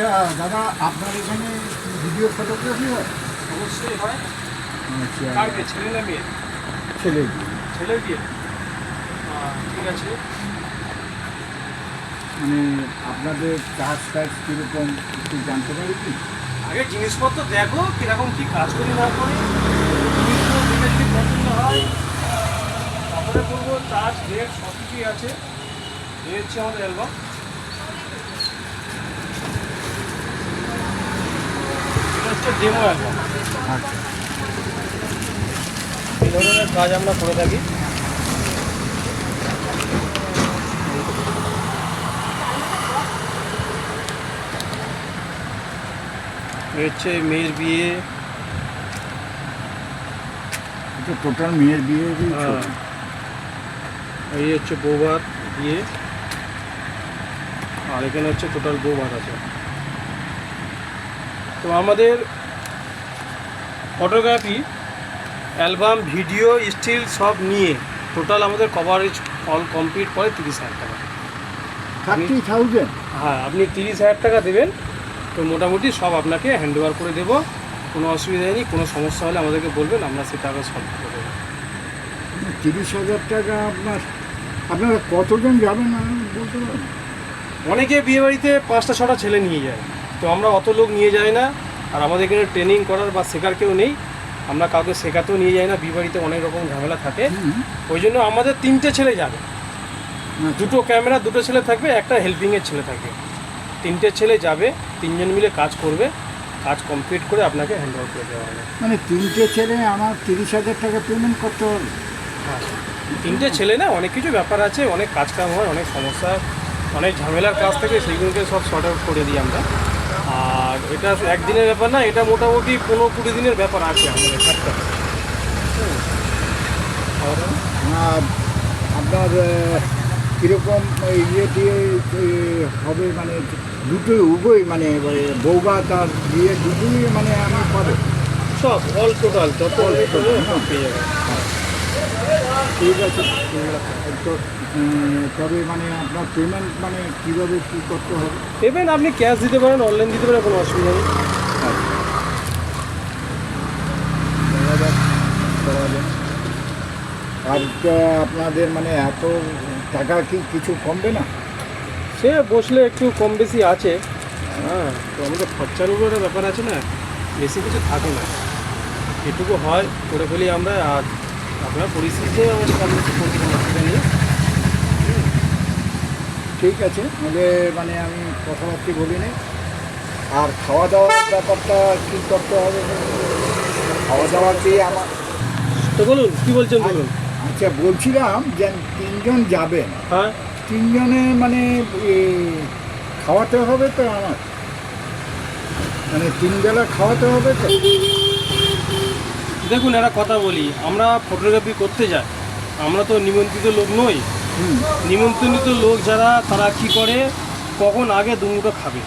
আচ্ছা দাদা আপনার এখানে ভিডিও ফটোগ্রাফি হয়? অবশ্যই হয়। আচ্ছা। ছেলে না মেয়ে ছেলে ছেলে বিয়ে। ঠিক আছে। মানে আপনাদের চার্জ টার্জ কীরকম একটু জানতে পারি কি? আগে জিনিসপত্র দেখো কীরকম কী কাজ করি না করি। দেখে যদি পছন্দ হয় তারপরে বলব চার্জ রেট সব কিছুই আছে। এই হচ্ছে আমাদের অ্যালবাম হচ্ছে ডেমো অ্যালবাম আচ্ছা। এই ধরনের কাজ আমরা করে থাকি। এই হচ্ছে মেয়ের বিয়ে। এটা টোটাল মেয়ের বিয়ে হ্যাঁ। এই হচ্ছে বৌভাত বিয়ে। আর এখানে হচ্ছে টোটাল বৌভাত আছে। তো আমাদের ফটোগ্রাফি অ্যালবাম ভিডিও স্টিল সব নিয়ে টোটাল আমাদের কভারেজ অল কমপ্লিট করে তিরিশ হাজার টাকা। হ্যাঁ আপনি তিরিশ হাজার টাকা দেবেন তো মোটামুটি সব আপনাকে হ্যান্ড ওভার করে দেবো। কোনো অসুবিধা নেই কোনো সমস্যা হলে আমাদেরকে বলবেন আমরা সেটা আগে সলভ করে দেবো। তিরিশ হাজার টাকা আপনার আপনারা কতজন যাবেন বলতে পারেন অনেকে বিয়েবাড়িতে পাঁচটা ছটা ছেলে নিয়ে যায়। তো আমরা অত লোক নিয়ে যাই না আর আমাদের এখানে ট্রেনিং করার বা শেখার কেউ নেই। আমরা কাউকে শেখাতেও নিয়ে যাই না বিয়ে বাড়িতে অনেক রকম ঝামেলা থাকে। ওই জন্য আমাদের তিনটে ছেলে যাবে। দুটো ক্যামেরা দুটো ছেলে থাকবে একটা হেল্পিংয়ের ছেলে থাকবে। তিনটে ছেলে যাবে তিনজন মিলে কাজ করবে। কাজ কমপ্লিট করে আপনাকে হ্যান্ড ওভার করে দেওয়া হবে। মানে তিনটে ছেলে আমার তিরিশ হাজার টাকা পেমেন্ট করতে হবে? হ্যাঁ তিনটে ছেলে না অনেক কিছু ব্যাপার আছে অনেক কাজ কাম হয় অনেক সমস্যা অনেক ঝামেলার কাজ থেকে সেইগুলোকে সব শর্ট আউট করে দিই আমরা। এটা একদিনের ব্যাপার না এটা মোটামুটি পনেরো কুড়ি দিনের ব্যাপার আছে আমাদের আর আপনার কীরকম ইয়ে দিয়ে হবে মানে দুটোই উভয় মানে বৌবা তার বিয়ে দুটোই মানে আমার পাবো। সব অল টোটাল যত যাবে। ঠিক আছে তবে মানে আপনার পেমেন্ট মানে কীভাবে কী করতে হবে? পেমেন্ট আপনি ক্যাশ দিতে পারেন অনলাইন দিতে পারেন কোনো অসুবিধা নেই। আর আপনাদের মানে এত টাকা কি কিছু কমবে না? সে বসলে একটু কম বেশি আছে। হ্যাঁ তো আমাদের খরচার উপরে ব্যাপার আছে না বেশি কিছু থাকে না। এটুকু হয় করে ফেলি আমরা আর আপনার পরিস্থিতিতে আমাদের করতে কোনো অসুবিধা নেই। ঠিক আছে তাহলে মানে আমি কথাবার্তা বলি নি আর খাওয়া দাওয়ার ব্যাপারটা কি করতে হবে? খাওয়া দাওয়া কি আমার তো বলুন কি বলছেন বলুন? আচ্ছা বলছিলাম যে তিনজন যাবেন। হ্যাঁ। তিনজনে মানে খাওয়াতে হবে তো আমার? মানে তিন বেলা খাওয়াতে হবে তো? দেখুন একটা কথা বলি আমরা ফটোগ্রাফি করতে যাই। আমরা তো নিমন্ত্রিত লোক নই। নিমন্ত্রিত লোক যারা তারা কি করে? কখন আগে দুমুটো খাবে?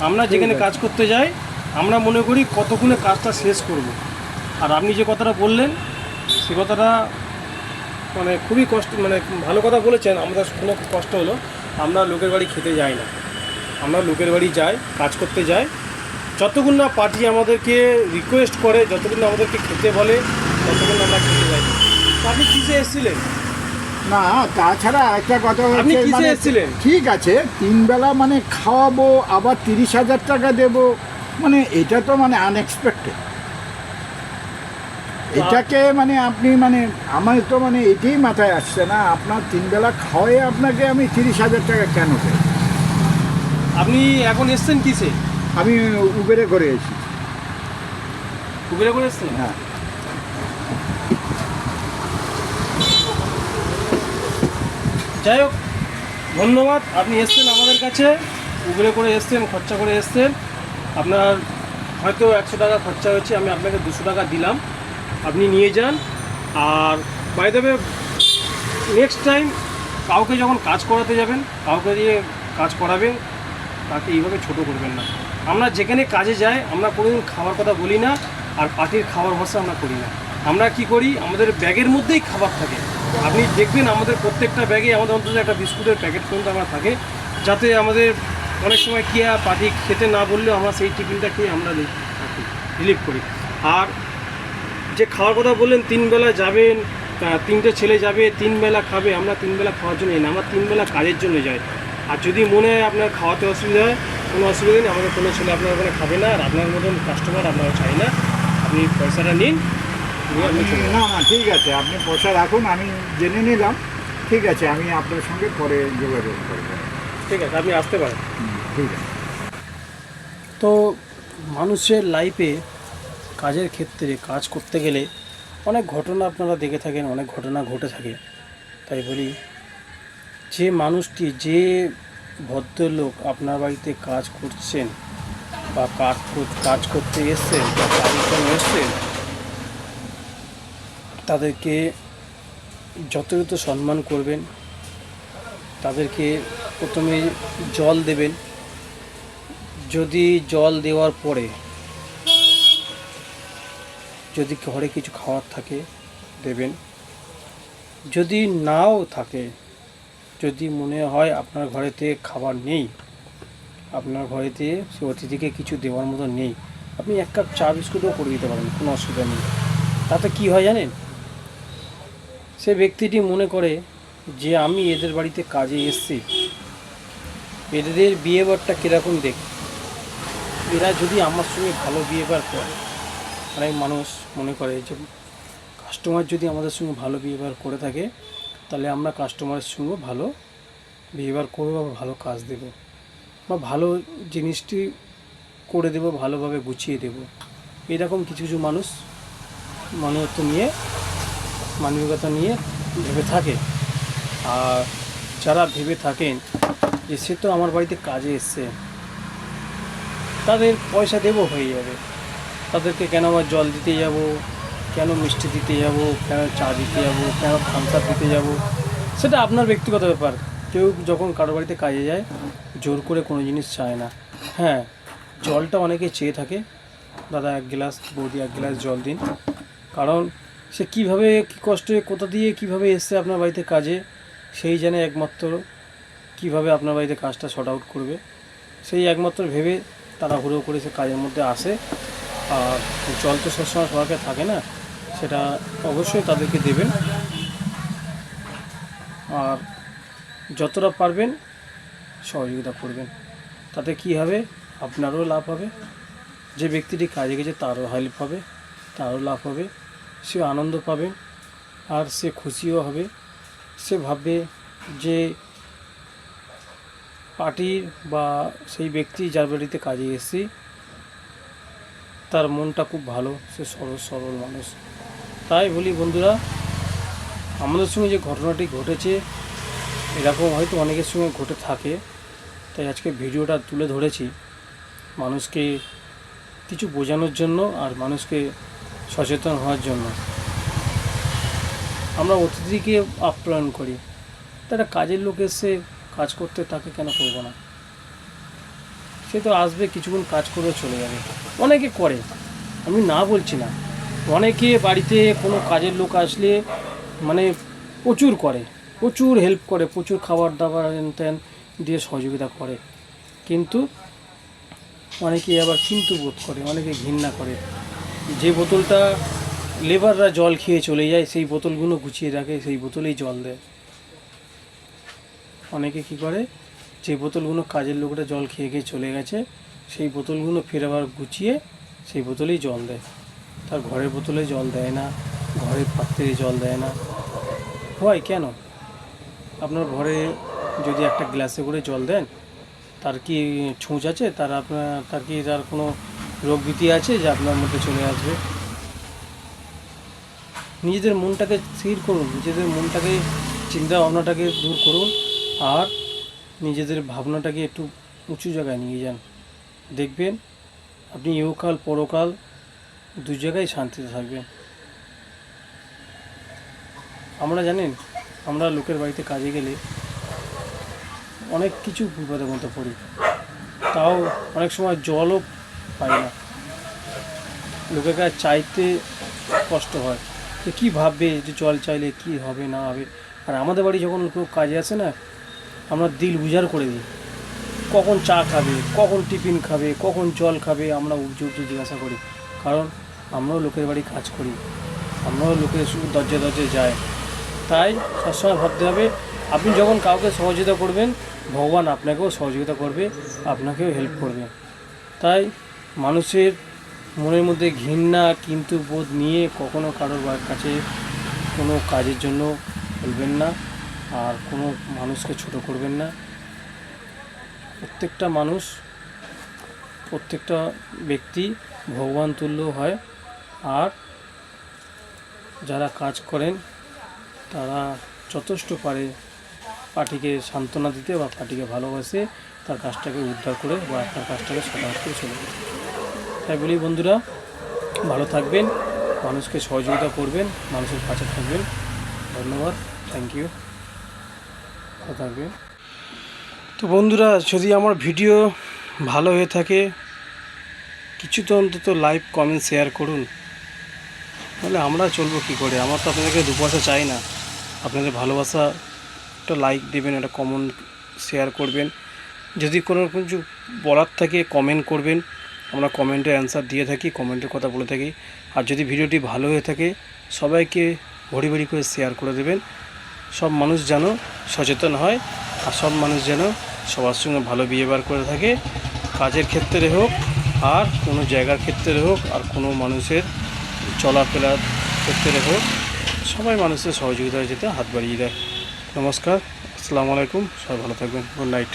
আমরা যেখানে কাজ করতে যাই আমরা মনে করি কতক্ষণে কাজটা শেষ করব। আর আপনি যে কথাটা বললেন সে কথাটা মানে খুবই কষ্ট মানে ভালো কথা বলেছেন আমাদের শুনে খুব কষ্ট হলো। আমরা লোকের বাড়ি খেতে যাই না। আমরা লোকের বাড়ি যাই কাজ করতে যাই। যতক্ষণ না পার্টি আমাদেরকে রিকোয়েস্ট করে যতক্ষণ না আমাদেরকে খেতে বলে ততক্ষণ আমরা খেতে যাই। আপনি কিসে এসেছিলেন? না তাছাড়া একটা কথা আপনি কিসে মানে এসেছিলেন? ঠিক আছে তিন বেলা মানে খাওয়াবো আবার তিরিশ হাজার টাকা দেব। মানে এটা তো মানে আনএক্সপেক্টেড এটাকে মানে আপনি মানে আমার তো মানে এটাই মাথায় আসছে না আপনার তিন বেলা খাওয়াই আপনাকে আমি তিরিশ হাজার টাকা কেন দেব? আপনি এখন এসছেন কিসে? আমি উবেরে করে এসেছি। উবেরে করে এসছেন? হ্যাঁ। যাই হোক, ধন্যবাদ। আপনি এসছেন আমাদের কাছে উবেরে করে এসছেন, খরচা করে এসছেন। আপনার হয়তো একশো টাকা খরচা হয়েছে, আমি আপনাকে দুশো টাকা দিলাম। আপনি নিয়ে যান। আর বাই দেবে নেক্সট টাইম কাউকে যখন কাজ করাতে যাবেন, কাউকে দিয়ে কাজ করাবেন, তাকে এইভাবে ছোট করবেন না। আমরা যেখানে কাজে যাই, আমরা কোনোদিন খাওয়ার কথা বলি না, আর পার্টির খাবার ভরসা আমরা করি না। আমরা কি করি? আমাদের ব্যাগের মধ্যেই খাবার থাকে। আপনি দেখবেন আমাদের প্রত্যেকটা ব্যাগে আমাদের অন্তত একটা বিস্কুটের প্যাকেট পর্যন্ত আমার থাকে, যাতে আমাদের অনেক সময় কি হয় পার্টি খেতে না বললেও আমরা সেই টিফিনটা খেয়ে আমরা রিলিভ করি। আর যে খাওয়ার কথা বললেন তিনবেলা যাবেন তিনটে ছেলে যাবে, তিন বেলা খাবে, আমরা তিন বেলা খাওয়ার জন্য না আমরা তিন বেলা কাজের জন্য যাই। আর যদি মনে হয় আপনার খাওয়াতে অসুবিধা হয়, কোনো অসুবিধা নেই, আমাদের কোনো ছেলে আপনার ওখানে খাবে না, আর আপনার মতন কাস্টমার আপনারা চাই না, আপনি পয়সাটা নিন না না ঠিক আছে আপনি পয়সা রাখুন আমি জেনে নিলাম। ঠিক আছে আমি আপনার সঙ্গে পরে যোগাযোগ করব। ঠিক আছে আপনি আসতে পারেন। ঠিক আছে। তো মানুষের লাইফে কাজের ক্ষেত্রে কাজ করতে গেলে অনেক ঘটনা আপনারা দেখে থাকেন অনেক ঘটনা ঘটে থাকে। তাই বলি যে মানুষটি যে ভদ্রলোক আপনার বাড়িতে কাজ করছেন বা কাজ কর- কাজ করতে এসছেন বা কাজের জন্য এসছেন তাদেরকে যথাযথ সম্মান করবেন, তাদেরকে প্রথমে জল দেবেন। যদি জল দেওয়ার পরে যদি ঘরে কিছু খাওয়ার থাকে, দেবেন। যদি নাও থাকে, যদি মনে হয় আপনার ঘরেতে খাবার নেই, আপনার ঘরেতে সে অতিথিকে কিছু দেওয়ার মতো নেই, আপনি এক কাপ চা বিস্কুটও করে দিতে পারেন, কোনো অসুবিধা নেই। তাতে কি হয় জানেন? সে ব্যক্তিটি মনে করে যে আমি এদের বাড়িতে কাজে এসেছি। এদের বিহেভিয়ারটা কীরকম দেখ? এরা যদি আমার সঙ্গে ভালো বিহেভিয়ার করে অনেক মানুষ মনে করে যে কাস্টমার যদি আমাদের সঙ্গে ভালো বিহেভিয়ার করে থাকে, তাহলে আমরা কাস্টমারের সঙ্গে ভালো বিহেভিয়ার করব বা ভালো কাজ দেবো বা ভালো জিনিসটি করে দেবো, ভালোভাবে গুছিয়ে দেবো। এরকম কিছু কিছু মানুষ মানবত্ব নিয়ে মানবিকতা নিয়ে ভেবে থাকে। আর যারা ভেবে থাকেন যে সে তো আমার বাড়িতে কাজে এসছে। তাদের পয়সা দেবো হয়ে যাবে। তাদেরকে কেন আবার জল দিতে যাব? কেন মিষ্টি দিতে যাব? কেন চা দিতে যাব? কেন থামস আপ দিতে যাব? সেটা আপনার ব্যক্তিগত ব্যাপার। কেউ যখন কারও বাড়িতে কাজে যায়, জোর করে কোনো জিনিস চায় না। হ্যাঁ জলটা অনেকে চেয়ে থাকে, দাদা, এক গ্লাস বৌদি, এক গ্লাস জল দিন। কারণ সে কীভাবে, কী কষ্টে, কোথা দিয়ে কীভাবে এসছে আপনার বাড়িতে কাজে, সেই জানে একমাত্র কীভাবে আপনার বাড়িতে কাজটা শর্ট আউট করবে। সেই একমাত্র ভেবে তারা হুড়ো করে সে কাজের মধ্যে আসে। আর জল তো সবসময় সবাইকে থাকে না, সেটা অবশ্যই তাদেরকে দেবেন। আর যতটা পারবেন সহযোগিতা করবেন। তাতে কী হবে? আপনারও লাভ হবে। যে ব্যক্তিটি কাজে গেছে, তারও হেল্প হবে, তারও লাভ হবে। সে আনন্দ পাবে আর সে খুশিও হবে। সে ভাববে যে পার্টির বা সেই ব্যক্তি যার বাড়িতে কাজে এসেছি, তার মনটা খুব ভালো, সে সরল সরল মানুষ। তাই বলি বন্ধুরা, আমাদের সঙ্গে যে ঘটনাটি ঘটেছে, এরকম হয়তো অনেকের সঙ্গে ঘটে থাকে। তাই আজকে ভিডিওটা তুলে ধরেছি মানুষকে কিছু বোঝানোর জন্য আর মানুষকে সচেতন হওয়ার জন্য। আমরা অতিথিকে আপ্যায়ন করি। তা একটা কাজের লোক এসে কাজ করতে তাকে কেন করব না? সে তো আসবে, কিছুক্ষণ কাজ করে চলে যাবে। অনেকে করে। আমি না বলছি না। অনেকে বাড়িতে কোনো কাজের লোক আসলে মানে প্রচুর করে। প্রচুর হেল্প করে, প্রচুর খাবার দাবার ত্যান দিয়ে সহযোগিতা করে। কিন্তু অনেকে আবার কিন্তু বোধ করে, অনেকে ঘৃণা করে। যে বোতলটা লেবাররা জল খেয়ে চলে যায়, সেই বোতলগুলো গুছিয়ে রাখে, সেই বোতলেই জল দেয়। অনেকে কি করে, যে বোতলগুলো কাজের লোকরা জল খেয়ে খেয়ে চলে গেছে, সেই বোতলগুলো ফের আবার গুছিয়ে সেই বোতলেই জল দেয়। তার ঘরের বোতলে জল দেয় না, ঘরের পাত্রে জল দেয় না। হয় কেন? আপনার ঘরে যদি একটা গ্লাসে করে জল দেন, তার কি ছুঁচ আছে? তার আপনার, তার কি তার কোনো রোগ ভীতি আছে যে আপনার মধ্যে চলে আসবে। নিজেদের মনটাকে স্থির করুন, নিজেদের মনটাকে চিন্তা ভাবনাটাকে দূর করুন আর নিজেদের ভাবনাটাকে একটু উঁচু জায়গায় নিয়ে যান। দেখবেন আপনি ইহকাল, পরকাল দু জায়গায় শান্তিতে থাকবেন। আমরা জানেন, আমরা লোকের বাড়িতে কাজে গেলে অনেক কিছু বিপদের মধ্যে পড়ি। তাও অনেক সময় জলও পাই না। লোকের কাছে চাইতে কষ্ট হয়। যে কী ভাববে যে জল চাইলে কি হবে, না হবে? আর আমাদের বাড়ি যখন কেউ কাজে আসে না, আমরা দিল বুঝার করে দিই। কখন চা খাবে, কখন টিফিন খাবে, কখন জল খাবে, আমরা উঠতে উঠতে জিজ্ঞাসা করি। কারণ আমরাও লোকের বাড়ি কাজ করি। আমরাও লোকের দরজে দরজে যাই। তাই সবসময় ভাবতে হবে, আপনি যখন কাউকে সহযোগিতা করবেন, ভগবান আপনাকেও সহযোগিতা করবে, আপনাকেও হেল্প করবে। তাই মানুষের মনের মধ্যে ঘৃণা কিন্তু বোধ নিয়ে কখনো কারোর কাছে কোনো কাজের জন্য বলবেন না আর কোনো মানুষকে ছোট করবেন না। প্রত্যেকটা মানুষ, প্রত্যেকটা ব্যক্তি ভগবান তুল্য হয় আর যারা কাজ করেন, তারা যথেষ্ট পারে পার্টিকে সান্ত্বনা দিতে বা পার্টিকে ভালোবাসে। তার কাজটাকে উদ্ধার করে বা আপনার কাজটাকে সমাজ করে চলে যেতে তাই বলি বন্ধুরা, ভালো থাকবেন, মানুষকে সহযোগিতা করবেন, মানুষের কাছে থাকবেন। ধন্যবাদ থ্যাংক ইউ ভালো থাকবেন। তো বন্ধুরা, যদি আমার ভিডিও ভালো হয়ে থাকে, কিছু তো অন্তত লাইক কমেন্ট শেয়ার করুন। তাহলে আমরা চলবো কী করে? আমার তো আপনাদেরকে দু চাই না। আপনাদের ভালোবাসা একটা লাইক দেবেন, একটা কমেন্ট শেয়ার করবেন। যদি কোনো কিছু বলার থাকে কমেন্ট করবেন। আমরা কমেন্টে অ্যান্সার দিয়ে থাকি কমেন্টের কথা বলে থাকি। আর যদি ভিডিওটি ভালো হয়ে থাকে, সবাইকে ভরি ভরি করে শেয়ার করে দেবেন। সব মানুষ যেন সচেতন হয় আর সব মানুষ যেন সবার সঙ্গে ভালো বিহেভিয়ার করে থাকে। কাজের ক্ষেত্রে হোক আর কোনো জায়গার ক্ষেত্রে হোক আর কোনো মানুষের চলাফেরার ক্ষেত্রে হোক, সবাই মানুষের সহযোগিতা যেতে হাত বাড়িয়ে দেয়। নমস্কার, আসসালামু আলাইকুম, সবাই ভালো থাকবেন। Good night